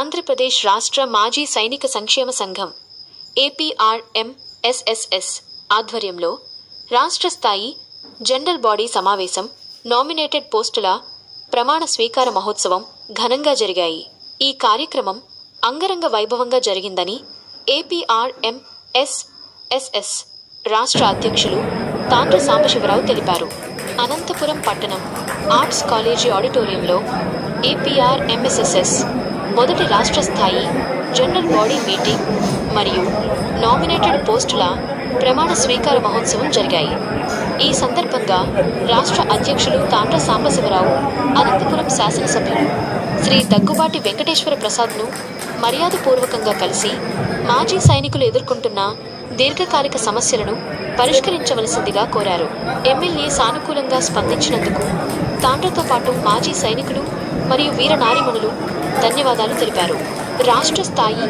ఆంధ్రప్రదేశ్ రాష్ట్ర మాజీ సైనిక సంక్షేమ సంఘం ఏపీఆర్ఎంఎస్ఎస్ఎస్ ఆధ్వర్యంలో రాష్ట్ర స్థాయి జనరల్ బాడీ సమావేశం నామినేటెడ్ పోస్టుల ప్రమాణ స్వీకార మహోత్సవం ఘనంగా జరిగాయి. ఈ కార్యక్రమం అంగరంగ వైభవంగా జరిగిందని ఏపీఆర్ఎంఎస్ఎస్ఎస్ రాష్ట్ర అధ్యక్షులు తాండ్ర సాంబశివరావు తెలిపారు. అనంతపురం పట్టణం ఆర్ట్స్ కాలేజీ ఆడిటోరియంలో ఏపీఆర్ ఎంఎస్ఎస్ఎస్ మొదటి రాష్ట్ర స్థాయి జనరల్ బాడీ మీటింగ్ మరియు నామినేటెడ్ పోస్టుల ప్రమాణ స్వీకార మహోత్సవం జరిగాయి. ఈ సందర్భంగా రాష్ట్ర అధ్యక్షులు తాండ్ర సాంబశివరావు అనంతపురం శాసనసభ్యులు శ్రీ దగ్గుబాటి వెంకటేశ్వర ప్రసాద్ను మర్యాదపూర్వకంగా కలిసి మాజీ సైనికులు ఎదుర్కొంటున్న దీర్ఘకాలిక సమస్యలను పరిష్కరించవలసిందిగా కోరారు. ఎమ్మెల్యే సానుకూలంగా స్పందించినందుకు తాండ్రతో పాటు మాజీ సైనికులు మరియు వీర నారిమణులు ధన్యవాదాలు తెలిపారు. రాష్ట్ర స్థాయి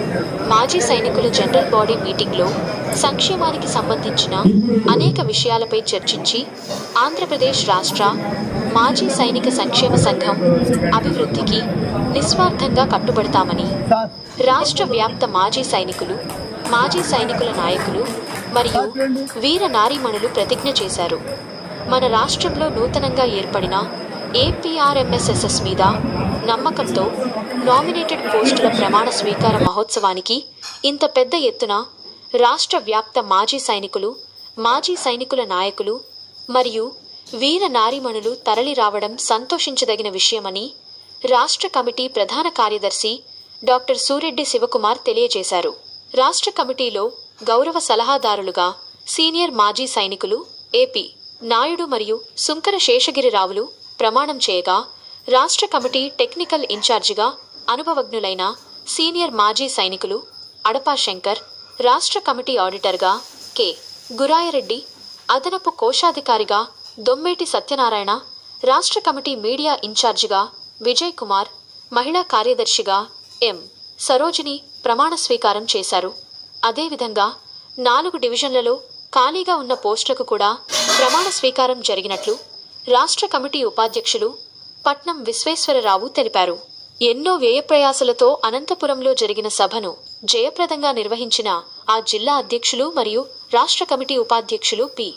మాజీ సైనికుల జనరల్ బాడీ మీటింగ్లో సంక్షేమానికి సంబంధించిన అనేక విషయాలపై చర్చించి ఆంధ్రప్రదేశ్ రాష్ట్ర మాజీ సైనిక సంక్షేమ సంఘం అభివృద్ధికి నిస్వార్థంగా కట్టుబడతామని రాష్ట్ర వ్యాప్త మాజీ సైనికులు మాజీ సైనికుల నాయకులు మరియు వీర నారీమణులు ప్రతిజ్ఞ చేశారు. మన రాష్ట్రంలో నూతనంగా ఏర్పడిన ఏపీఆర్ఎంఎస్ఎస్ఎస్ మీద నమ్మకంతో నామినేటెడ్ పోస్టుల ప్రమాణ స్వీకార మహోత్సవానికి ఇంత పెద్ద ఎత్తున రాష్ట్ర వ్యాప్త మాజీ సైనికులు మాజీ సైనికుల నాయకులు మరియు వీర నారిమణులు తరలి రావడం సంతోషించదగిన విషయమని రాష్ట్ర కమిటీ ప్రధాన కార్యదర్శి డాక్టర్ సూరెడ్డి శివకుమార్ తెలియజేశారు. రాష్ట్ర కమిటీలో గౌరవ సలహాదారులుగా సీనియర్ మాజీ సైనికులు ఏపీ నాయుడు మరియు సుంకర శేషగిరిరావులు ప్రమాణం చేయగా రాష్ట్ర కమిటీ టెక్నికల్ ఇన్ఛార్జిగా అనుభవజ్ఞులైన సీనియర్ మాజీ సైనికులు అడపా శంకర్ రాష్ట్ర కమిటీ ఆడిటర్గా కె. గురాయరెడ్డి అదనపు కోశాధికారిగా దొమ్మేటి సత్యనారాయణ రాష్ట్ర కమిటీ మీడియా ఇన్ఛార్జిగా విజయ్ కుమార్ మహిళా కార్యదర్శిగా ఎం. సరోజిని ప్రమాణ స్వీకారం చేశారు. అదేవిధంగా నాలుగు డివిజన్లలో ఖాళీగా ఉన్న పోస్టులకు కూడా ప్రమాణ స్వీకారం జరిగినట్లు రాష్ట్ర కమిటీ ఉపాధ్యక్షులు పట్నం విశ్వేశ్వరరావు తెలిపారు. ఎన్నో వ్యయప్రయాసలతో అనంతపురంలో జరిగిన సభను జయప్రదంగా నిర్వహించిన ఆ జిల్లా అధ్యక్షులు మరియు రాష్ట్ర కమిటీ ఉపాధ్యక్షులు పి.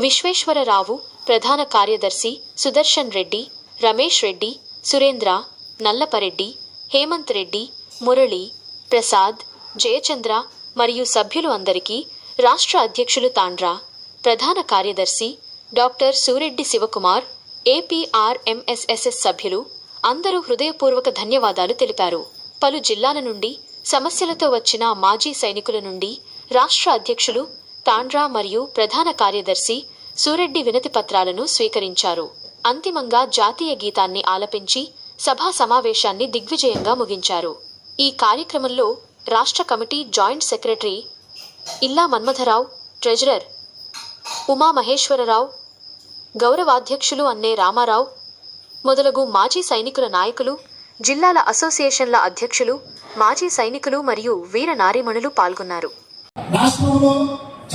విశ్వేశ్వరరావు ప్రధాన కార్యదర్శి సుదర్శన్ రెడ్డి రమేష్ రెడ్డి సురేంద్ర నల్లపరెడ్డి హేమంత్ రెడ్డి మురళి ప్రసాద్ జయచంద్ర మరియు సభ్యులు అందరికీ రాష్ట్ర అధ్యక్షులు తాండ్రా ప్రధాన కార్యదర్శి డాక్టర్ సూరెడ్డి శివకుమార్ ఏపీఆర్ఎంఎస్ఎస్ఎస్ సభ్యులు అందరూ హృదయపూర్వక ధన్యవాదాలు తెలిపారు. పలు జిల్లాల నుండి సమస్యలతో వచ్చిన మాజీ సైనికుల నుండి రాష్ట్ర అధ్యక్షులు తాండ్రా మరియు ప్రధాన కార్యదర్శి సూరెడ్డి వినతి పత్రాలను స్వీకరించారు. అంతిమంగా జాతీయ గీతాన్ని ఆలపించి సభా సమావేశాన్ని దిగ్విజయంగా ముగించారు. ఈ కార్యక్రమంలో రాష్ట్ర committee joint secretary Illa Manmatharao treasurer Uma Maheswararao గౌరవాధ్యక్షులు Anne Ramarao మొదలగు మాజీ సైనికుల నాయకులు జిల్లాల అసోసియేషన్ల అధ్యక్షులు మాజీ సైనికులు మరియు వీర నారీమణులు పాల్గొన్నారు. రాష్ట్రంలో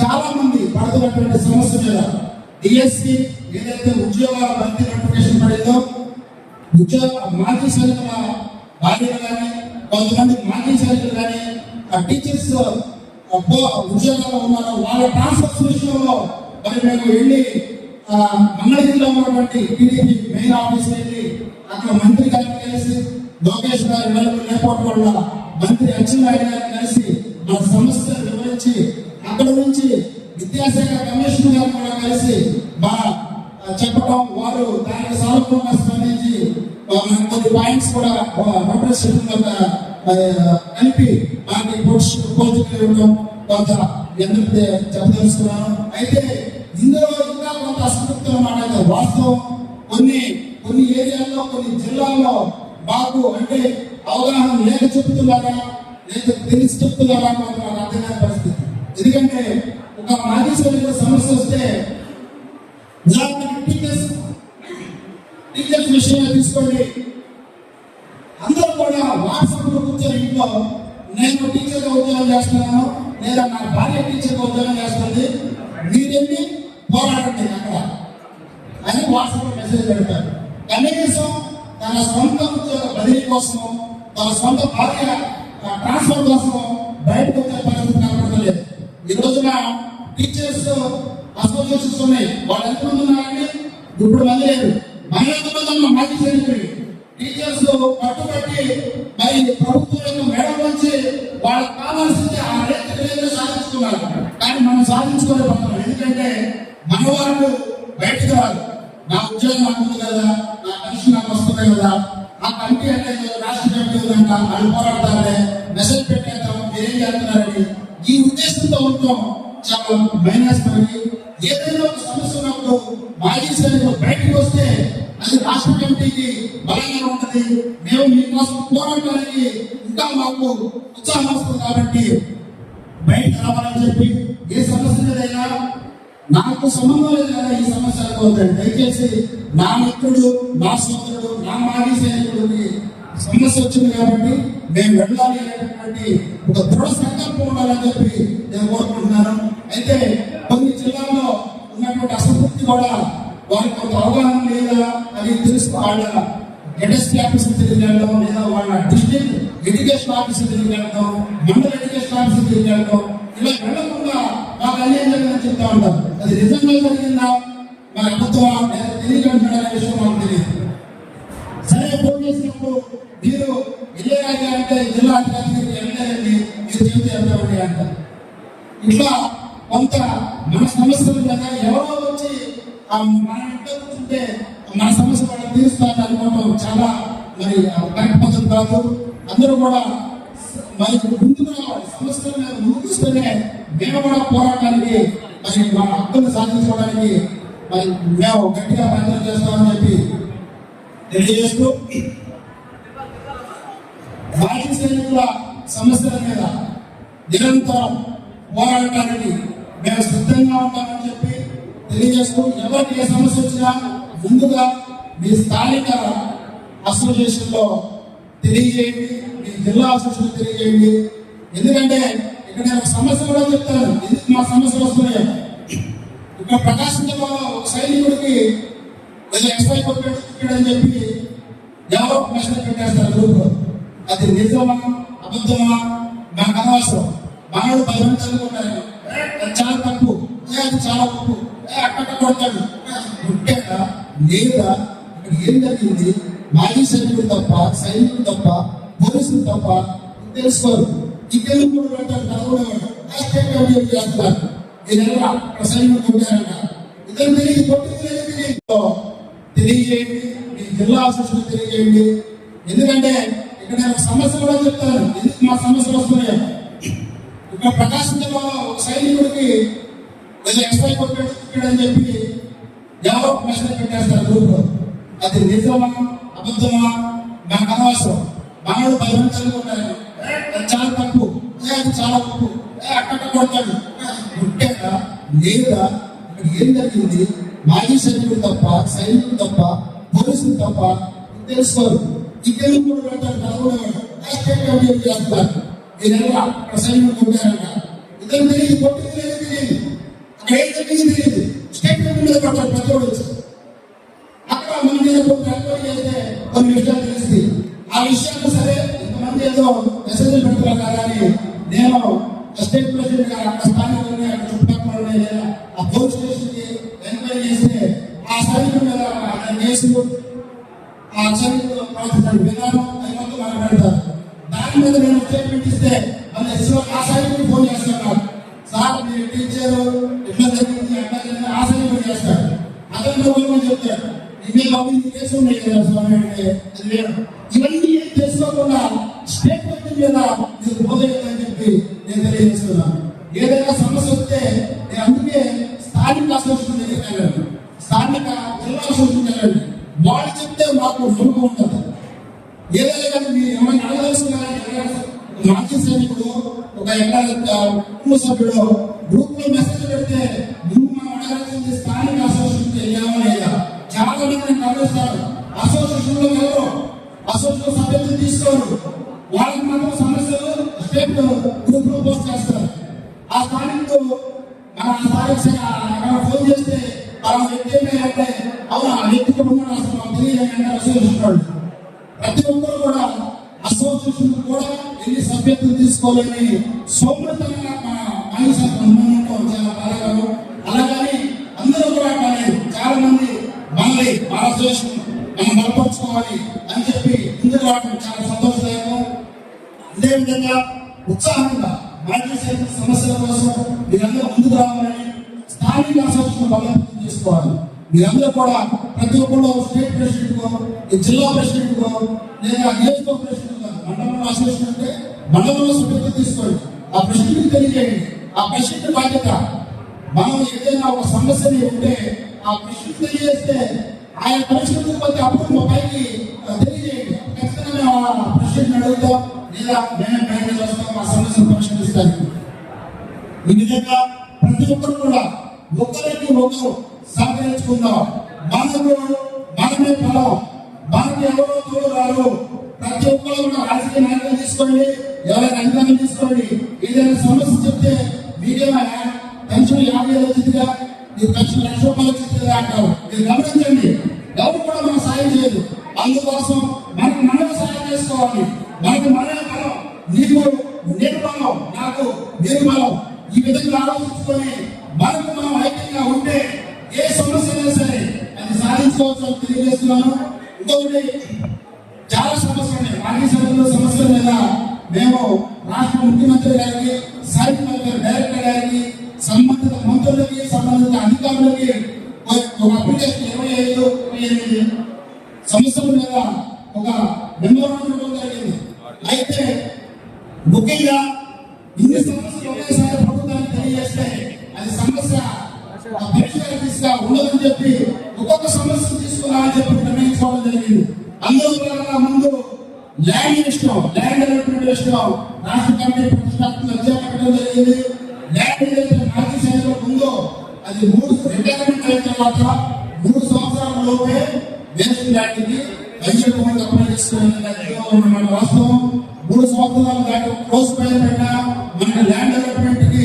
చాలా మంది పడుతున్నటువంటి సమస్య మీద డిఎస్సి ఏదైతే ఉద్యోగాల భర్తీ నోటిఫికేషన్ పడిందో ఉద్యోగ మాజీ సైనికుల భార్యలు కానీ కొంతమంది మాజీ సైనికులు కానీ టీచర్స్ ఉద్యోగాల్లో ఉన్నారు వాళ్ళ ట్రాన్స్ఫర్స్ విషయంలో మరి మేము వెళ్ళి మంగళగిరిలో ఉన్నటువంటి టీడీపీ మెయిన్ ఆఫీస్ వెళ్ళి అక్కడ మంత్రి గారిని కలిసి లోకేష్ గారు వెలుగు లేకపోవడం వల్ల మంత్రి అచ్చెన్నాయుడు గారిని కలిసి మన సమస్యలు వివరించి అక్కడ నుంచి విద్యాశాఖ కమిషనర్ గారు కూడా కలిసి మా చెప్పడం వారు దానికి సానుకూలంగా స్పందించి కొన్ని పాయింట్స్ కూడా రిప్రజెంటేషన్ కలిపి మాకు పోస్టులు ఇవ్వడం కొంత ఎందుకు చెప్పదలుచుకున్నాను. అయితే ఇందులో ఇంకా కొంత అసంతృప్తి అన్నమాట వాస్తవం కొన్ని కొన్ని ఏరియాల్లో కొన్ని జిల్లాల్లో మాకు అంటే అవగాహన లేక చెప్తున్నారా లేదా తెలిసి చెప్తున్నారా మాకు నాకు అర్థం కాని పరిస్థితి. ఎందుకంటే ఒక మాజీ సైనికుల సమస్య వస్తే టీచర్స్ టీచర్స్ విషయంలో తీసుకోండి. అందరూ కూడా వాట్సాప్లో కూర్చొని ఇంట్లో నేను టీచర్గా ఉద్యోగం చేస్తున్నాను లేదా నా భార్య టీచర్గా ఉద్యోగం చేస్తుంది మీరేంటి పోరాడండి అక్కడ. అని వాట్సాప్లో మెసేజ్ పెడతారు. కనీసం తన సొంత ఉద్యోగ బదిలీ కోసం తన సొంత భార్య ట్రాన్స్ఫర్ కోసం బయటకు వచ్చే పరిస్థితి కనపడలేదు ఈ రోజున టీచర్స్ అసోసియేషన్స్ ఉన్నాయి. వాళ్ళు ఎంతమంది ఉన్నారండి? ఇప్పుడు మంది లేరు. మన ఎంతమంది ఉన్నాం మాజీ సైనికులు టీచర్స్ పట్టుబట్టి మరి ప్రభుత్వం యొక్క మేడ నుంచి వాళ్ళకి కావాల్సింది ఆ రేట్ సాధించుకున్నారు. కానీ మనం సాధించుకోలేకపోతున్నాం. ఎందుకంటే మన వాళ్ళు రాదు. నా ఉద్యోగం అంటుంది కదా నా పెన్షన్ నాకు వస్తుంది కదా నా కంటి అంటే రాష్ట్ర కమిటీ ఉందంట వాళ్ళు పోరాడతారే మెసేజ్ పెట్టేద్దాం మీరేం చేస్తున్నారని ఈ ఉద్దేశంతో ఉంటాం చాలా మైనస్ ఏదైనా ఒక సమస్య ఉన్నప్పుడు మాజీ సైనికులు బయటకు వస్తే అది రాష్ట్ర కమిటీకి బలంగా ఉంటుంది. మేము మీకోసం పోరాటానికి ఇంకా మాకు ఉత్సాహం వస్తుంది కాబట్టి బయటకు రావాలని చెప్పి ఏ సమస్య మీదైనా నాకు సంబంధం లేదు కదా ఈ సమస్య అనుకోవద్దండి దయచేసి నా మిత్రుడు నా సోదరుడు నా మాజీ సైనికుడికి సమస్య వచ్చింది కాబట్టి మేము వెళ్ళాలి అనేటువంటి ఒక దృఢ సంకల్పం ఉండాలని చెప్పి నేను కోరుకుంటున్నాను. అయితే కొన్ని జిల్లాల్లో ఉన్నటువంటి అసంతృప్తి కూడా వారికి కొంత అవగాహన లేదా అది తెలుసు వాళ్ళ ఎన్ఎస్పీ ఆఫీసర్ తిరిగి వెళ్ళడం లేదా వాళ్ళ డిస్ట్రిక్ట్ ఎడ్యుకేషన్ ఆఫీసర్ తిరిగి వెళ్ళడం మండల ఎడ్యుకేషన్ ఆఫీసర్ తిరిగి వెళ్ళడం ఇలా వెళ్ళకుండా మాకు అన్యాయం జరిగిందని చెప్తా ఉంటారు. అది నిజంగా జరిగిందా? మన అబద్ధమా లేదా తెలియకుండా అనే విషయం మాకు తెలియదు. సరే ఫోన్ చేసినప్పుడు మీరు విజయరాజు అంటే జిల్లా అధికారికి వెళ్ళారండి మీరు చెబితే వెళ్తామండి అంటారు? ఇట్లా కొంత మన సమస్యలు కదా ఎవరో వచ్చి మన ఇంట్లో కూర్చుంటే మన సమస్య వాళ్ళకి తీరుస్తారని అనుకోవడం చాలా మరి కరెక్ట్ పద్ధతి కాదు. అందరూ కూడా మరి ముందుగా రావాలి. సమస్యల మేము కూడా పోరాటానికి మరి మా హక్కులు సాధించుకోవడానికి మరి మేము గట్టిగా ప్రయత్నం చేస్తామని చెప్పి తెలియజేస్తూ మాజీ సైనికుల సమస్యల మీద నిరంతరం పోరాడటానికి మేము సిద్ధంగా ఉంటామని చెప్పి తెలియజేస్తూ ఎవరికి ఏ సమస్య వచ్చినా ముందుగా మీ స్థానిక అసోసియేషన్లో తెలియజేయండి మీ జిల్లా అసోసియేషన్ తెలియజేయండి. ఎందుకంటే ఇక్కడ నేను ఒక సమస్య కూడా చెప్తాను. ఎందుకు మా సమస్యలు వస్తున్నాయి? ఇక్కడ ప్రకాశం జిల్లాలో ఒక సైనికుడికి ఏదో ఎక్స్పై కొట్టాడని చెప్పి ఎవరో ప్రశ్న పెట్టేస్తారు గ్రూప్ అది నిజమా? అబద్ధమా? నాకు అనవసరం. మనోడు పది మంది చదువుకుంటారు. అది చాలా తప్పు. అది చాలా తప్పు. అక్కడ కొడతాడు ముఖ్యంగా లేదా ఇక్కడ ఏం జరిగింది? మాజీ సైనికుడు తప్ప సైనికుడు తప్ప పోలీసులు తప్ప తెలుసుకోరు. ఇంకెందుకు కూడా పెడతారు చదవడం స్టేట్ కమిటీ చేస్తారు ఈ నెల అక్కడ కొట్టారంట ఇద్దరు తెలియదు కొట్టింది తెలియజేయండి. మీ జిల్లా అసోసియేషన్ తెలియజేయండి. ఎందుకంటే ఇక్కడ సమస్య కూడా చెప్తారు. ఎందుకు మా సమస్యలు వస్తున్నాయి? ఇక్కడ ప్రకాశం జిల్లాలో ఒక సైనికుడికి ఏదో ఎక్స్పై అని చెప్పి ఎవరో ప్రశ్న పెట్టేస్తారు గ్రూప్ అది నిజమా అబద్ధమా? నాకు అనవసరం. మనోడు పది మంది చదువుకుంటారు చాలా తప్పు. ఏ, అది చాలా తప్పు. ఏ, అక్కడ కొడతాడు ముఖ్యంగా లేదా ఇక్కడ ఏం జరిగింది? మాజీ సైనికుడు తప్ప సైనికుడు తప్ప పోలీసులు తప్ప తెలుసుకోరు? ఇంకెందుకు కూడా పెడతారు చదవడం చేస్తున్నారు కమిటీ అక్కడ సైనికుడు కొట్టారంట? ఇద్దరు తెలియదు కొట్టింది లేదు తెలియదు. అక్కడ ఏం జరిగింది తెలియదు. స్టేట్మెంట్ మీద పడతారు ప్రతి వచ్చి. అక్కడ మన మీద కొన్ని ఎంక్వైరీ చేస్తే కొన్ని విషయాలు తెలిసింది ఆ విషయాలు సరే ఏదో మెసేజ్ పెడుతున్నారు కదా అని నేను స్టేట్ ప్రెసిడెంట్ గారు అక్కడ స్థానికులని అక్కడ చుట్టుపక్కల లేదా ఆ పోలీస్ స్టేషన్కి ఎంక్వైరీ చేస్తే ఆ సైనికుల మీద కేసులు ఆ సైనికులు ప్రవర్తించిన విధానం అది మొత్తం మనం దాని మీద నేను స్టేట్మెంట్ ఇస్తే మళ్ళీ ఎస్ఓ ఆ సైనికుడు ఫోన్ చేస్తున్నారు సార్ మీరు టీచర్ ఎట్లా జరిగింది ఎట్లా జరిగింది ఆ సైనికుడు చేస్తారు అతను పోయి చెప్తారు ఇవే బాబు కేసు ఉన్నాయి కదా స్వామి అంటే ఇవన్నీ ఏం చేసుకోకుండా స్టేట్మెంట్ మీద మీరు బోధయని చెప్పి నేను తెలియజేస్తున్నాను. ఏదైనా సమస్య వస్తే నేను అందుకే స్థానిక అసోసియేషన్ దగ్గరికి వెళ్ళాను. స్థానిక జిల్లా అసోసియేషన్ వెళ్ళండి వాళ్ళు చెప్తే మాకు నమ్మకం ఉంటుంది. ఏదైనా కానీ మీరు ఏమైనా అడగదలుచుకున్నారంటే మాజీ సైనికుడు ఒక ఎక్కడ కుటుంబ సభ్యుడు గ్రూప్లో మెసేజ్ పెడితే ముందు మనం అడగాల్సింది స్థానిక అసోసియేషన్ వెళ్ళామా లేదా? చాలా మంది నేను గమనిస్తాను అసోసియేషన్లో వెళ్ళరు. అసోసియేషన్ సభ్యులు తీసుకోరు. వాళ్ళకి మాత్రం సమస్యలు స్టేట్ గ్రూప్లో పోస్ట్ చేస్తారు. ఆ స్థానికుడు మన ఆ స్థానిక ఫోన్ చేస్తే ఆ వ్యక్తి ఏమైనా అవును ఆ వ్యక్తికి ఉన్నాడు అసలు? మాకు తెలియదు అసోసియేషన్ ప్రతి ఒక్కరు కూడా అసోసియేషన్ కూడా ఎన్ని సభ్యత్వం తీసుకోవాలని సోమతంగా మన మనిషి అనుమానంతో చాలా బాధకరం అలాగని అందరూ కూడా కాలేదు చాలా మంది మనల్ని మన అసోసియేషన్ మనం బలపరుచుకోవాలి అని చెప్పి ముందుకు రావడం చాలా సంతోషం. అదేవిధంగా ఉత్సాహంగా మాజీ సైనిక సమస్యల కోసం మీరందరూ ముందుకు రావాలని స్థానిక అసోసియేషన్ బలోపేతం చేసుకోవాలి. మీరందరూ కూడా ప్రతి ఒక్కరు స్టేట్ ప్రెసిడెంట్గా జిల్లా ప్రెసిడెంట్గా లేదా నియోజకవర్గ ప్రెసిడెంట్గా మండలంలో అసోసియేషన్ అంటే మండలంలో సభ్యత్వం తీసుకోండి. ఆ ప్రెసిడెంట్ తెలియజేయండి. ఆ ప్రెసిడెంట్ బాధ్యత. మనం ఏదైనా ఒక సమస్యని ఉంటే ఆ ప్రెసిడెంట్ తెలియజేస్తే ఆయన పరిష్కరించకపోతే అప్పుడు మా పైకి తెలియజేయండి. ఖచ్చితంగా మేము ఆ ప్రెసిడెంట్ అడుగుతాం. లేదా మేమే బయట వస్తాం ఆ సమస్యను పరిష్కరిస్తాను ఈ విధంగా ప్రతి ఒక్కరు కూడా ఒకరికి ఒకరు సహకరించుకుందాం. మనకు మనమే ఫలం. మనకి ఎవరో తోడు రారు. ప్రతి ఒక్కరు కూడా రాజకీయ నాయకులు తీసుకోండి ఎవరైనా అధికారులు తీసుకోండి. ఏదైనా సమస్య చెప్తే మీకేమో పెన్షన్ యాభై వేలు వచ్చిందిగా. మీరు పెన్షన్ లక్ష రూపాయలు వచ్చిందిగా అంటారు. మీరు గమనించండి. ఎవరు కూడా మనం సాయం చేయదు అందుకోసం మనకు మనమే సాయం చేసుకోవాలి. మనకు మనమే బలం నీకు నేను బలం నాకు నేను బలం ఈ విధంగా ఆలోచించుకొని మనకు మనం ఐక్యంగా ఉంటే ఏ సమస్య అయినా సరే అది సాధించుకోవచ్చు అని తెలియజేస్తున్నాను. ఇంకొకటి చాలా సమస్యలు ఉన్నాయి మాజీ సభ్యుల సమస్యల మీద మేము రాష్ట్ర ముఖ్యమంత్రి గారికి సాహిత్య డైరెక్టర్ గారికి సంబంధిత మంత్రులకి సంబంధిత అధికారులకి ఒక- అప్లికేషన్ ఇరవై ఐదు ఇరవై ఎనిమిది. సంవత్సరం మీద ఒక మెమోరాండం జరిగింది. అయితే ముఖ్యంగా ఇన్ని సమస్యలు ఒకేసారి ప్రభుత్వానికి తెలియజేస్తే అది సమస్య పరిష్కారంగా ఉండదని చెప్పి ఒక్కొక్క సమస్య తీసుకున్నామని చెప్పి నిర్ణయించుకోవడం జరిగింది. అందులో భాగంగా ముందు ల్యాండ్ ఇష్టం ల్యాండ్ డెవలప్మెంట్ ఇష్టం రాష్ట్ర కమిటీ ప్రతిష్టాత్మక చేపట్టడం జరిగింది. ల్యాండ్ ఏదైతే మాజీ సైనికుల ఉందో అది మూడు రిటైర్మెంట్ అయిన తర్వాత మూడు సంవత్సరాల లోపే వేస్ట్ ల్యాండ్కి వైద్య భూమికి అప్లై మన వాస్తవం మూడు సంవత్సరాలు దాటి క్లోజ్ పైన మన ల్యాండ్ డెవలప్మెంట్కి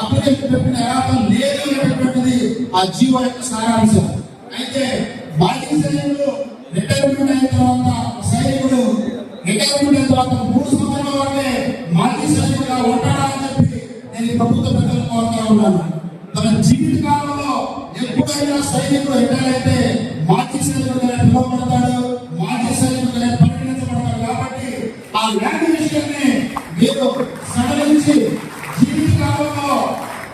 అప్లికేషన్ పెట్టిన అర్హత లేదు అనేటటువంటిది ఆ జీవో యొక్క సారాంశం. విషయాన్ని మీరు సడలించి జీవితకాలంలో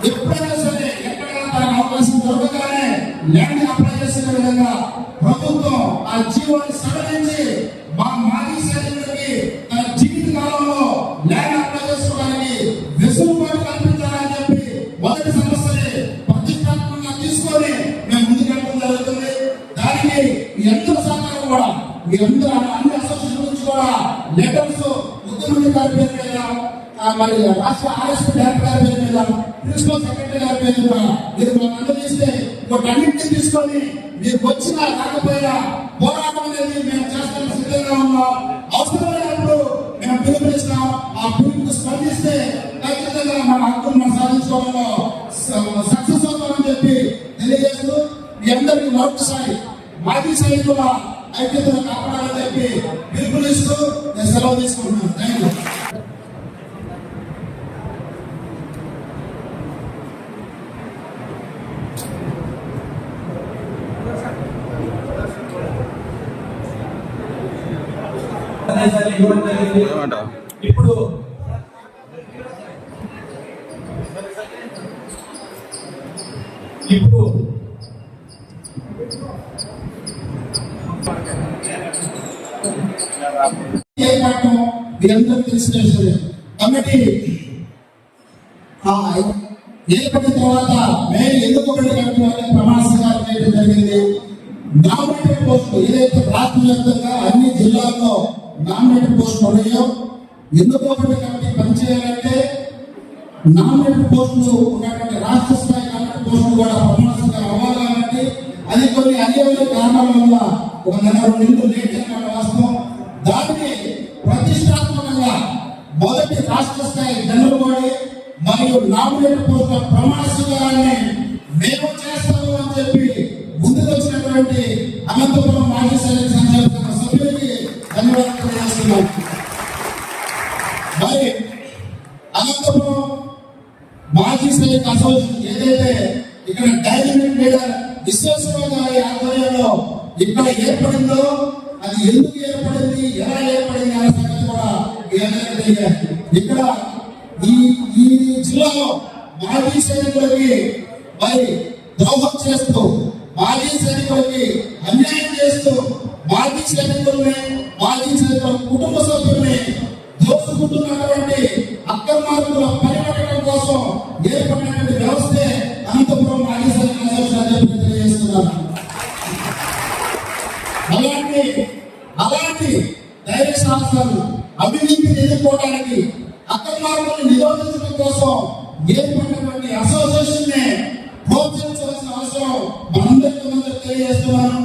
ఎప్పుడైనా సరే ఎక్కడైనా తనకు అవకాశం దొరకగానే ల్యాండ్ అప్లై చేసిన విధంగా ప్రభుత్వం ఆ జీవాన్ని సడలించి మరి రాష్ట్ర ఆర్ఎస్పీ డైరెక్టర్ గారి పేరు మీద ప్రిన్సిపల్ సెక్రటరీ గారి పేరు మీద మీరు మాకు అందజేస్తే వాటన్నింటినీ తీసుకొని మీరు వచ్చినా రాకపోయినా పోరాటం అనేది మేము చేస్తానికి సిద్ధంగా ఉన్నాం. అవసరమైనప్పుడు మేము పిలుపునిస్తాం. ఆ పిలుపుని స్పందిస్తే ఖచ్చితంగా మన హక్కును మనం సాధించుకోవడంలో సక్సెస్ అవుతామని చెప్పి తెలియజేస్తూ మీ అందరికీ మరొకసారి మాజీ సైనికుల ఐక్యతను కాపాడాలని చెప్పి పిలుపునిస్తూ నేను సెలవు తీసుకుంటున్నాను. థ్యాంక్ యూ ఇవ్వడం జరిగింది ఇప్పుడు ఇప్పుడు మీరందరూ తెలిసిన ఏర్పడిన తర్వాత మేము ఎందుకు ప్రమాణ స్వీకారం చేయడం జరిగింది నామినేటెడ్ పోస్టులు ఏదైతే రాష్ట్ర వ్యాప్తంగా అన్ని జిల్లాలు నామినేటెడ్ పోస్టులు ఉన్నాయో ఎందుకు కాబట్టి పనిచేయాలంటే నామినేటెడ్ పోస్టులు ఉన్నటువంటి రాష్ట్ర స్థాయి నామినేటెడ్ పోస్టులు కూడా ప్రమాణ అవ్వాలి కాబట్టి అది కొన్ని అన్యాయ కారణాల వల్ల ఒక నెల రెండు నెలలు లేట్ అయిన వాస్తవం. దాన్ని ప్రతిష్టాత్మకంగా మొదటి రాష్ట్ర స్థాయి జనరల్ బాడీ మరియు నామినేటెడ్ పోస్టుల ప్రమాణ స్వీకారాన్ని మేము చేస్తాము అని చెప్పి ముందుకు వచ్చినటువంటి అనంతపురం జరిగింది మరి అనంతపురం మాజీ సైనిక్ అసోసియేషన్ ఏదైతే ఇక్కడ డైనమిక్ లీడర్ విశ్వేశ్వరరావు గారి ఆధ్వర్యంలో ఇక్కడ ఏర్పడిందో అది ఎందుకు ఏర్పడింది ఎలా ఏర్పడింది అనే సంగతి కూడా ఇక్కడ ఈ ఈ జిల్లాలో మాజీ సైనికులకి మరి ద్రోహం చేస్తూ మాజీ సైనికులకి అన్యాయం చేస్తూ మాజీ సైనికుల్ని బాధించిన సైనికుల కుటుంబ సభ్యుల్ని దోసుకుంటున్నటువంటి అక్రమార్గుల పరిగణన కోసం ఏర్పడినటువంటి వ్యవస్థే అనంతపురం మాజీ సైనిక తెలియజేస్తున్నాను. అలాంటి అలాంటి ధైర్య సాహసాలు అభివృద్ధిని ఎదుర్కోవడానికి అక్రమార్గులను నిరోధించడం కోసం ఏర్పడినటువంటి అసోసియేషన్ని ప్రోత్సహించవలసిన అవసరం మనందరికీ తెలియజేస్తున్నాను.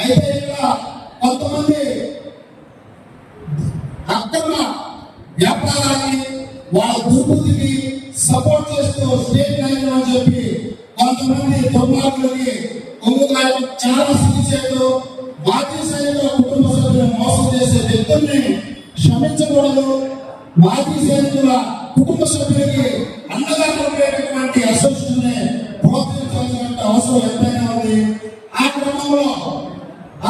అయితే ఇక్కడ కొంతమంది వ్యాపారాన్ని వాళ్ళ దుర్బుద్ధికి సపోర్ట్ చేస్తూ స్టేట్ నాయకులు అని చెప్పి కొంతమంది దుర్మార్గులకి కొంగుకాయలు చాలా స్థితి సిగ్గుచేటు మాజీ సైనికుల కుటుంబ సభ్యులను మోసం చేసే వ్యక్తుల్ని క్షమించకూడదు. మాజీ సైనికుల కుటుంబ సభ్యులకి అండగా ఉండేటటువంటి అసోసియేషన్ ప్రోత్సహించాల్సిన అవసరం ఎంతైనా ఉంది. ఆ క్రమంలో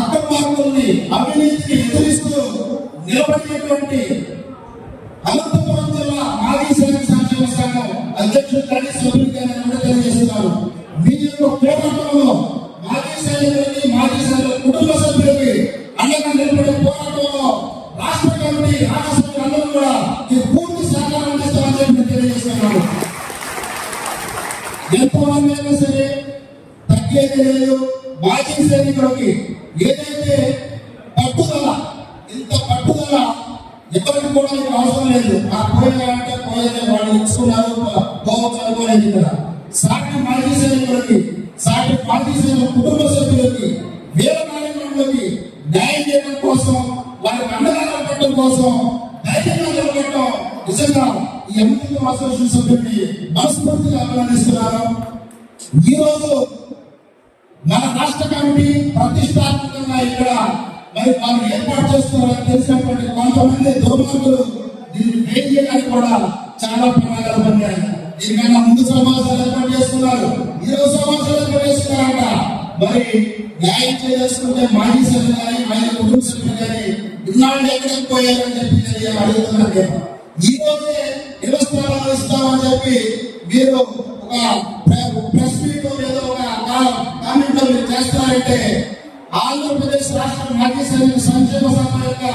అక్రమార్గుల్ని అవినీతిని ఎదిరిస్తూ నిలబడేటువంటి అనంతపురం జిల్లా మాజీ సైనిక సంక్షేమ సంఘం అధ్యక్షుడు కడి సభ్యులు గారిని కూడా పోరాటంలో మాజీ సైనికులకి మాజీ సైనికుల కుటుంబ సభ్యులకి అండగా నిలబడే పోరాటంలో రాష్ట్ర కమిటీ రాష్ట్ర అందరూ కూడా ఈ పూర్తి సహకారం అందిస్తామని చెప్పి ఎంతమంది అయినా సరే తగ్గేది లేదు మాజీ సైనికులకి ఏదైతే ఎవరికి కూడా ఇక్కడ అవసరం లేదు. ఆ పోయాలంటే పోయేదే వాళ్ళు ఇచ్చుకున్నారు పోవచ్చు అనుకోలేదు ఇక్కడ సాటి మాజీ సైనికులకి సాటి మాజీ సైనికుల కుటుంబ సభ్యులకి వేల కార్యక్రమంలోకి న్యాయం చేయడం కోసం వారికి అండగా నిలబడటం కోసం ధైర్యంగా నిలబడటం నిజంగా ఈ ఎంపీ అసోసియేషన్ సభ్యుడిని మనస్ఫూర్తిగా అభినందిస్తున్నాను. ఈరోజు మన రాష్ట్ర కమిటీ ప్రతిష్టాత్మకంగా ఇక్కడ మరి వాళ్ళు ఏర్పాటు చేస్తున్నారని తెలిసినటువంటి కొంతమంది దుర్మార్గులు దీన్ని ఫెయిల్ చేయడానికి కూడా చాలా ప్రమాదాలు పడ్డాయి. దీనికన్నా ముందు సమాజాలు ఏర్పాటు చేస్తున్నారు. ఈ రోజు సమావేశాలు ఏర్పాటు చేస్తున్నారంట. మరి న్యాయం చేసుకుంటే మాజీ సభ్యులు కానీ మాజీ కుటుంబ సభ్యులు కానీ ఇన్నాళ్ళు ఎక్కడికి పోయారని చెప్పి నేను అడుగుతున్నాను ఈ రోజే ఇళ్ళ స్థలాలు ఇస్తామని చెప్పి మీరు ఒక ప్రెస్ మీట్ ఏదో ఒక కామెంట్ మీరు చేస్తారంటే ఆంధ్రప్రదేశ్ రాష్ట్ర మాజీ సైనిక సంక్షేమ సంఘం యొక్క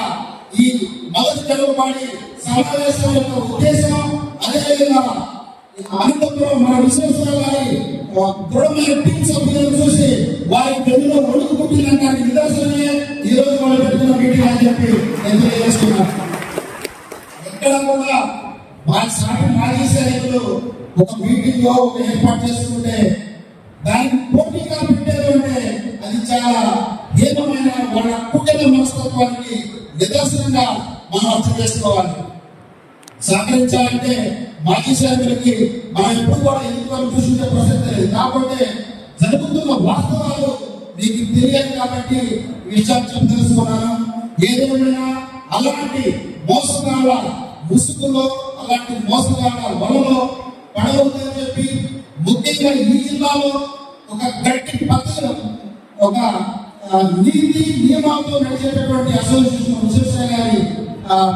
ఈ మొదటి తెలుగుబాటి సమావేశం యొక్క ఉద్దేశం అదేవిధంగా అనంతపురం మన విశ్వేశ్వర గారి దృఢమైన టీం సభ్యులను చూసి వారి తెలుగులో ఒడుకు పుట్టినటువంటి నిదర్శనమే ఈ రోజు వాళ్ళు పెట్టుకున్న మీటింగ్ అని చెప్పి నేను తెలియజేస్తున్నాను. ఎక్కడ కూడా వారి సాటి మాజీ సైనికులు ఒక మీటింగ్లో ఏర్పాటు చేసుకుంటే దానికి పోటీగా పెట్టేది చాలా హీనమైన వాళ్ళ కుటుంబ మనస్తత్వానికి నిదర్శనంగా మనం అర్థం చేసుకోవాలి. సహకరించాలంటే మాజీ సైనికులకి మనం ఎప్పుడు కూడా ఎందుకు అని ప్రసక్తి లేదు. కాబట్టి జరుగుతున్న వాస్తవాలు మీకు తెలియదు కాబట్టి విషయాలు చెప్పి తెలుసుకున్నాను. ఏదేమైనా అలాంటి మోసగాళ్ళ ముసుగులో అలాంటి మోసగాళ్ళ వలలో పడవద్దని చెప్పి ముఖ్యంగా ఈ జిల్లాలో ఒక గట్టి పత్రం ఒక నీతి నియమాలతో నడిచేటటువంటి అసోసియేషన్ విశ్వేశ్వర గారి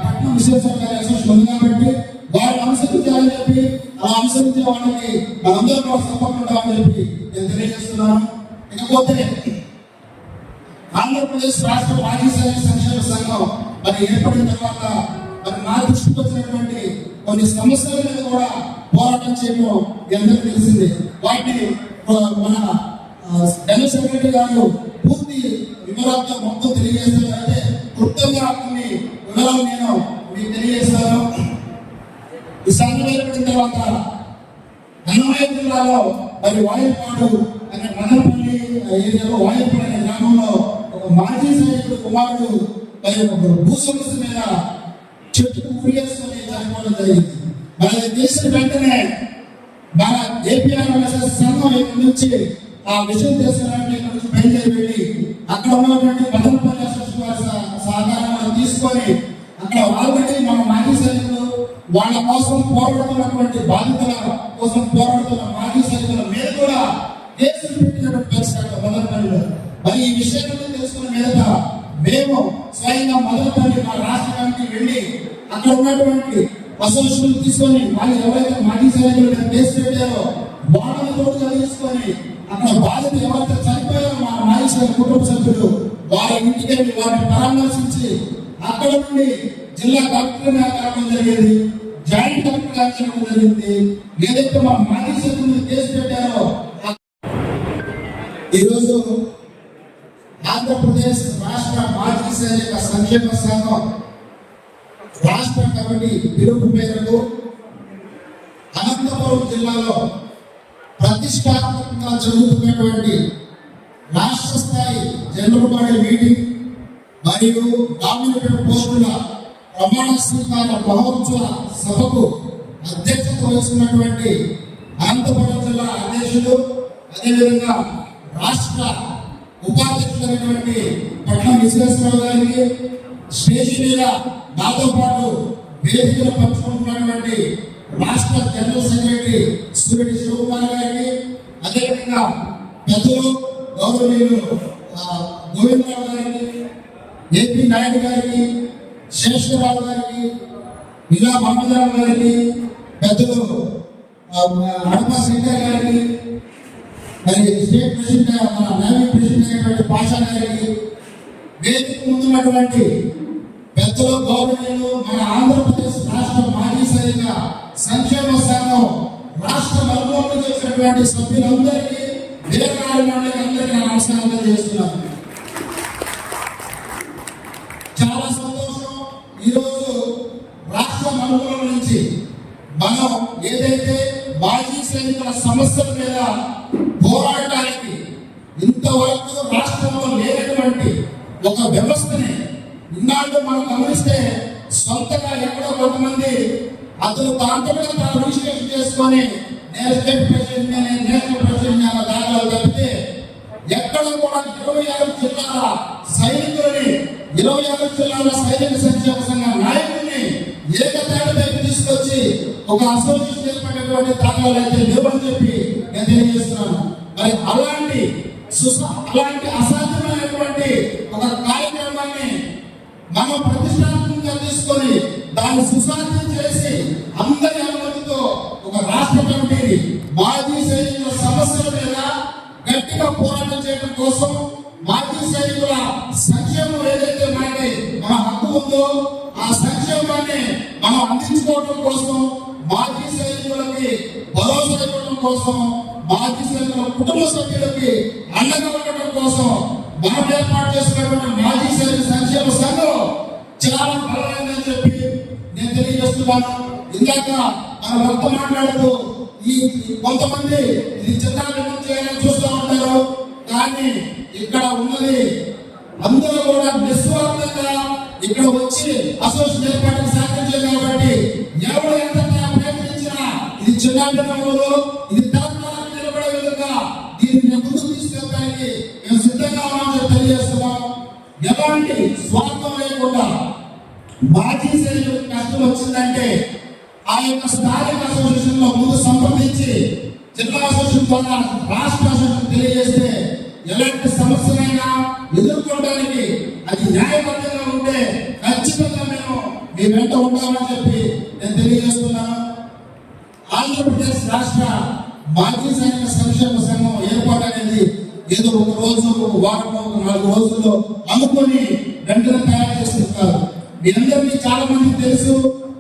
పట్నం విశ్వేశ్వర గారి అసోసియేషన్ ఉంది కాబట్టి వారిని అనుసరించాలని చెప్పి ఆ అనుసరించే వాళ్ళకి మనందరం కూడా సపోర్ట్ ఉంటామని చెప్పి నేను తెలియజేస్తున్నాను. ఇకపోతే ఆంధ్రప్రదేశ్ రాష్ట్ర మాజీ సైనిక సంక్షేమ సంఘం మరి ఏర్పడిన తర్వాత మరి నా దృష్టికి వచ్చినటువంటి కొన్ని సమస్యల మీద కూడా పోరాటం చేయడం మీ తెలిసింది. వాటిని మన ఆ, సెక్రటరీ గారు పూర్తి వివరాలతో మొత్తం తెలియజేస్తారంటే క్లుప్తంగా కొన్ని వివరాలు నేను మీకు తెలియజేస్తాను. ఈ సంఘం ఏర్పడిన తర్వాత అన్నమయ్య జిల్లాలో మరి వాయుపాడు అనే మదనపల్లి ఏరియాలో వాయుపాడు అనే గ్రామంలో ఒక మాజీ సైనికుడు కుమారుడు మరి ఒక భూ సమస్య మీద చెట్టుకు ఉరివేసుకొని చనిపోవడం జరిగింది. మరి అది తెలిసిన వెంటనే మన ఏపీఆర్ఎస్ఎస్ సంఘం నుంచి ఆ విషయం తెలుసుకోవడానికి నుంచి బయలుదేరి వెళ్ళి అక్కడ ఉన్నటువంటి మదనపల్లి అసోసియేషన్ వారి సహకారం తీసుకొని అక్కడ ఆల్రెడీ మన మాజీ సైనికులు వాళ్ళ కోసం పోరాడుతున్నటువంటి బాధితుల కోసం పోరాడుతున్న మాజీ సైనికుల మీద కూడా కేసులు పెట్టినటువంటి పరిస్థితి మొదలపల్లిలో మరి ఈ విషయాన్ని తెలుసుకున్న మీద మేము స్వయంగా మొదలపల్లి మా రాష్ట్రానికి వెళ్ళి అక్కడ ఉన్నటువంటి అసోసియేషన్ తీసుకొని వాళ్ళు ఎవరైతే మాజీ సైనికులు మీద కేసు పెట్టారో వాళ్ళని తోడుగా తీసుకొని అక్కడ బాధిత ఎవరైతే చనిపోయారో మా మాజీ కుటుంబ సభ్యులు. వారి ఇంటికి వెళ్ళి వారిని పరామర్శించి అక్కడ నుండి జిల్లా కలెక్టర్ కావడం జరిగింది. జాయింట్ కలెక్టర్ కావడం జరిగింది. ఏదైతే మా మాజీ సభ్యులు కేసు పెట్టారో ఈరోజు ఆంధ్రప్రదేశ్ రాష్ట్ర మాజీ సైనిక సంక్షేమ సంఘం రాష్ట్ర కమిటీ పిలుపు మేరకు అనంతపురం జిల్లాలో ప్రతిష్టాత్మకంగా జరుగుతున్నటువంటి రాష్ట్ర స్థాయి జనరల్ బాడీ మీటింగ్ మరియు డామినేటెడ్ పోస్టుల ప్రమాణ స్వీకార మహోత్సవ సభకు అధ్యక్షత వహిస్తున్నటువంటి అనంతపురం జిల్లా అధ్యక్షులు అదేవిధంగా రాష్ట్ర ఉపాధ్యక్షులైనటువంటి పట్ల విశ్వేశ్వరరావు గారికి స్టేజ్ మీద నాతో పాటు వేదికలు పంచుకుంటున్నటువంటి రాష్ట్ర జనరల్ సెక్రటరీ సూర్యుడి శివకుమార్ గారికి అదేవిధంగా పెద్దలు గౌరవనీయులు గోవిందరావు గారికి ఏపీ నాయుడు గారికి శేషరావు గారికి ఇలా మహమ్మదరావు గారికి పెద్దలు ఆ, హడప శంకర్ గారికి మరి స్టేట్ ప్రెసిడెంట్ మన నేవీ ప్రెసిడెంట్ అయినటువంటి పాషా గారికి వేదిక ముందున్నటువంటి పెద్దలు గౌరవనీయులు మన ఆంధ్రప్రదేశ్ రాష్ట్ర మాజీ సైనిక సంక్షేమ సంఘం రాష్ట్ర మరుగులు చేసినటువంటి సభ్యులందరికీ విలేకరుల అందరికీ నా నమస్కారం చాలా సంతోషం. ఈరోజు రాష్ట్ర నలుగుల నుంచి మనం ఏదైతే మాజీ సైనికుల సమస్యల మీద పోరాడటానికి ఇంతవరకు రాష్ట్రంలో లేనటువంటి ఒక వ్యవస్థని ఇన్నాళ్ళు మనం గమనిస్తే సొంతగా ఎక్కడో కొంతమంది అతను దాంట్లో తాను రిజిస్ట్రేషన్ చేసుకొని నేను స్టేట్ ప్రెసిడెంట్ నేను నేషనల్ ప్రెసిడెంట్ అన్న దాఖలు తప్పితే ఎక్కడ కూడా ఇరవై ఆరు జిల్లాల సైనికులని ఇరవై ఆరు జిల్లాల సైనిక సంక్షేమ సంఘ నాయకుడిని ఏకతాటిపై తీసుకొచ్చి ఒక అసోసియేషన్ ఏర్పడినటువంటి దాఖలు అయితే లేవని చెప్పి నేను తెలియజేస్తున్నాను. మరి అలాంటి అలాంటి అసాధ్యమైనటువంటి ఒక కార్యక్రమాన్ని మనం ప్రతిష్టాత్మకంగా తీసుకొని దాన్ని సుసాధ్యం చేసి అందరి అనుమతితో ఒక రాష్ట్ర కమిటీని మాజీ సైనికుల సమస్యల మీద గట్టిగా పోరాటం చేయడం కోసం మాజీ సైనికుల సంక్షేమం ఏదైతే మనకి మన హక్కు ఉందో ఆ సంక్షేమాన్ని మనం అందించుకోవడం కోసం మాజీ సైనికులకి భరోసా ఇవ్వడం కోసం మాజీ సైనికుల కుటుంబ సభ్యులకి అండగా ఉండటం కోసం మనం ఏర్పాటు చేసుకున్నటువంటి మాజీ సైనిక సంక్షేమ సంఘం చాలా బలమైందని చెప్పి నేను తెలియజేస్తున్నాను. ఇందాక మన భక్త మాట్లాడుతూ ఈ కొంతమంది ఇది చిత్రాలను చేయాలని చూస్తూ ఉంటారు. కానీ ఇక్కడ ఉన్నది అందరూ కూడా నిస్వార్థంగా ఇక్కడ వచ్చి అసోసియేషన్ ఏర్పాటుకు సహకరించారు కాబట్టి ఎవరు ఎంత ప్రయత్నించినా ఇది చిన్నాభిన్నములు ఇది తరతరాలకు నిలబడే విధంగా దీన్ని ముందుకు తీసుకెళ్ళడానికి మేము సిద్ధంగా ఉన్నామని తెలియజేస్తున్నాం. ఎలాంటి స్వార్థం లేకుండా మాజీ సైనికులకు కష్టం వచ్చిందంటే ఆ యొక్క స్థానిక అసోసియేషన్లో ముందు సంప్రదించి జిల్లా అసోసియేషన్ ద్వారా రాష్ట్ర అసోసియేషన్ తెలియజేస్తే ఎలాంటి సమస్యలైనా ఎదుర్కోవడానికి అది న్యాయబద్ధంగా ఉంటే ఖచ్చితంగా మేము మీ వెంట ఉంటామని చెప్పి నేను తెలియజేస్తున్నాను ఆంధ్రప్రదేశ్ రాష్ట్ర మాజీ సైనిక సంక్షేమ సంఘం ఏర్పాటు అనేది ఏదో ఒక రోజు ఒక వారం ఒక నాలుగు రోజుల్లో అనుకొని వెంటనే తయారు చేస్తుంటారు మీ అందరికీ చాలా మందికి తెలుసు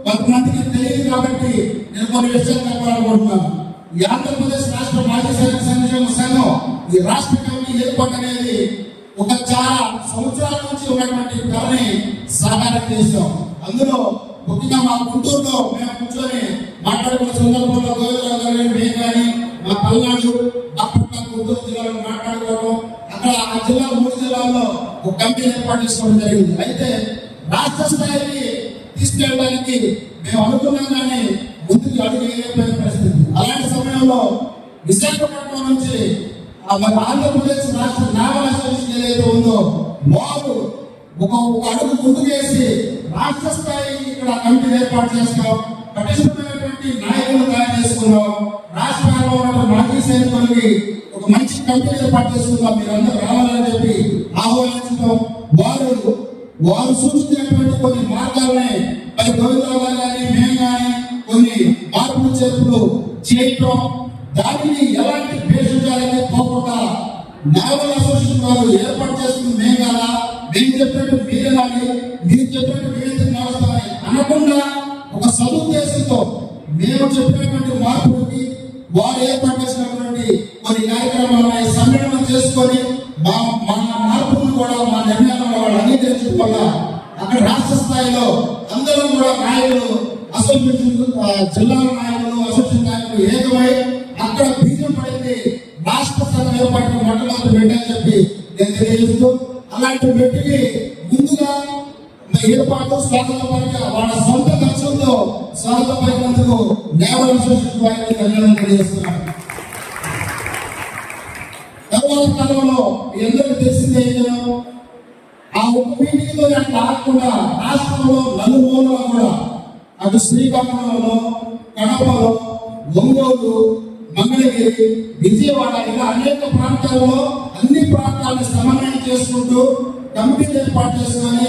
కొంతమందికి తెలియదు కాబట్టి నేను కొన్ని విషయాలు చెప్పాలనుకుంటున్నాను. ఈ ఆంధ్రప్రదేశ్ రాష్ట్ర మాజీ సైనిక సంక్షేమ సంఘం ఈ రాష్ట్ర కమిటీ ఏర్పాటు అనేది ఒక చాలా సంవత్సరాల నుంచి ఉన్నటువంటి ధరని సాకారం చేశాం అందులో ముఖ్యంగా మా గుంటూరులో మేము కూర్చొని మాట్లాడుకున్న సందర్భంలో గోవిందరావు గారు మేము కానీ మా పల్నాడు డాక్టర్ గుంటూరు జిల్లాలో మాట్లాడుకోవడం అక్కడ ఆ జిల్లా మూడు జిల్లాల్లో ఒక కమిటీ ఏర్పాటు చేసుకోవడం జరిగింది. అయితే రాష్ట్ర స్థాయికి తీసుకెళ్ళడానికి మేము అనుకున్నాం కానీ ముందుకు అడుగు వేయలేకపోయిన పరిస్థితి అలాంటి సమయంలో విశాఖపట్నం నుంచి ఆంధ్రప్రదేశ్ రాష్ట్ర నావల్ అసోసియేషన్ ఏదైతే ఉందో వారు ఒక ఒక అడుగు ముందుకేసి రాష్ట్ర స్థాయి ఇక్కడ కమిటీ ఏర్పాటు చేస్తాం పటిష్టమైనటువంటి నాయకులను నాయకులు తయారు చేసుకున్నాం. రాష్ట్రాల్లో ఉన్న మాజీ సైనికులకి ఒక మంచి కమిటీ ఏర్పాటు చేసుకుందాం. మీరందరూ రావాలని చెప్పి ఆహ్వానించడం. వారు వారు సూచించినటువంటి కొన్ని మార్గాలనే మరి గోవిందరావు గారు కానీ మేము కానీ కొన్ని మార్పులు చేర్పులు చేయటం దానిని ఎలాంటి భేషజాలకి పోకుండా నావల్ అసోసియేషన్ వారు ఏర్పాటు చేస్తుంది మేము కదా మేము చెప్పినట్టు మీరే కానీ మీరు చెప్పినట్టు మీరైతే నడుస్తామని అనకుండా ఒక సదుద్దేశంతో మేము చెప్పినటువంటి మార్పులకి వారు ఏర్పాటు చేసినటువంటి కొన్ని కార్యక్రమాలను సమ్మేళనం చేసుకొని మా మా మార్పులను కూడా మా నిర్ణయాలు వాళ్ళు వల్ల అక్కడ రాష్ట్ర స్థాయిలో అందరూ కూడా నాయకులు అసోసియేషన్ జిల్లా నాయకులు అసోసియేషన్ నాయకులు ఏకమై అక్కడ బీజం పడింది రాష్ట్ర స్థాయి ఏర్పాటు మండలాలు పెట్టని చెప్పి నేను తెలియజేస్తూ అలాంటి వ్యక్తికి ముందుగా ఏర్పాటు స్వాగత పలిక వాళ్ళ సొంత ఖర్చులతో స్వాగత పలికినందుకు నేవల్ అసోసియేషన్ వారికి ధన్యవాదాలు తెలియజేస్తున్నాను. తర్వాత కాలంలో ఎందరికి తెలిసిందే ఆ ఉప్పు మీటింగ్తో రాష్ట్రంలో నలుమూలలో కూడా. అటు శ్రీకాకుళంలో కడపలో ఒంగోలు మంగళగిరి విజయవాడ ఇలా అనేక ప్రాంతాల్లో అన్ని ప్రాంతాలను సమన్వయం చేసుకుంటూ కమిటీలు ఏర్పాటు చేసుకొని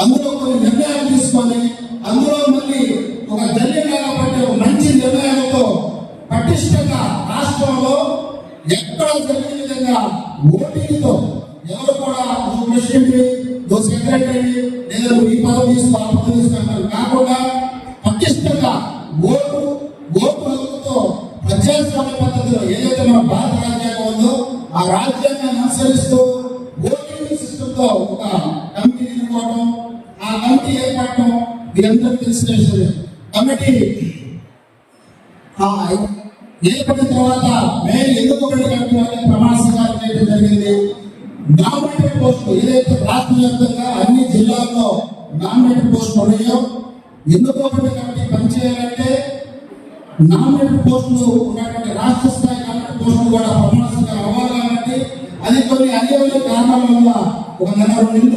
అందులో కొన్ని నిర్ణయాలు తీసుకొని అందులో మళ్ళీ ఒక ధైర్యంగా పట్టే మంచి నిర్ణయాలతో పటిష్టంగా రాష్ట్రంలో ఎక్కడ జరిగిన విధంగా ఓటీతో ఎవరు కూడా నువ్వు నువ్వు సెక్రటరీ లేదా నువ్వు ఈ పదవి తీసుకో ఆ పదవి తీసుకుంటారు కాకుండా పటిష్టంగా ఓటు ఓటు హక్కుతో ప్రజాస్వామ్య పద్ధతిలో ఏదైతే మన భారత రాజ్యాంగం ఉందో ఆ రాజ్యాంగాన్ని అనుసరిస్తూ ఓటింగ్ సిస్టంతో ఒక కమిటీ నిర్మాణం ఆ కమిటీ ఏర్పడటం మీరందరికీ తెలిసిన విషయమే కమిటీ ఏర్పడిన తర్వాత మేము ఎందుకు ఒకటి కట్టుకోవాలి ప్రమాణ స్వీకారం చేయడం జరిగింది నామినేటెడ్ పోస్టులు ఏదైతే రాష్ట్ర వ్యాప్తంగా అన్ని జిల్లాల్లో నామినేటెడ్ పోస్టులు ఉన్నాయో ఎందుకు ఒకటి కాబట్టి పనిచేయాలంటే నామినేటెడ్ పోస్టులు ఉన్నటువంటి రాష్ట్ర స్థాయి నామినేటెడ్ పోస్టులు కూడా ప్రమాణ అవ్వాలి కాబట్టి అది కొన్ని అనివార్య కారణాల వల్ల ఒక నెల రెండు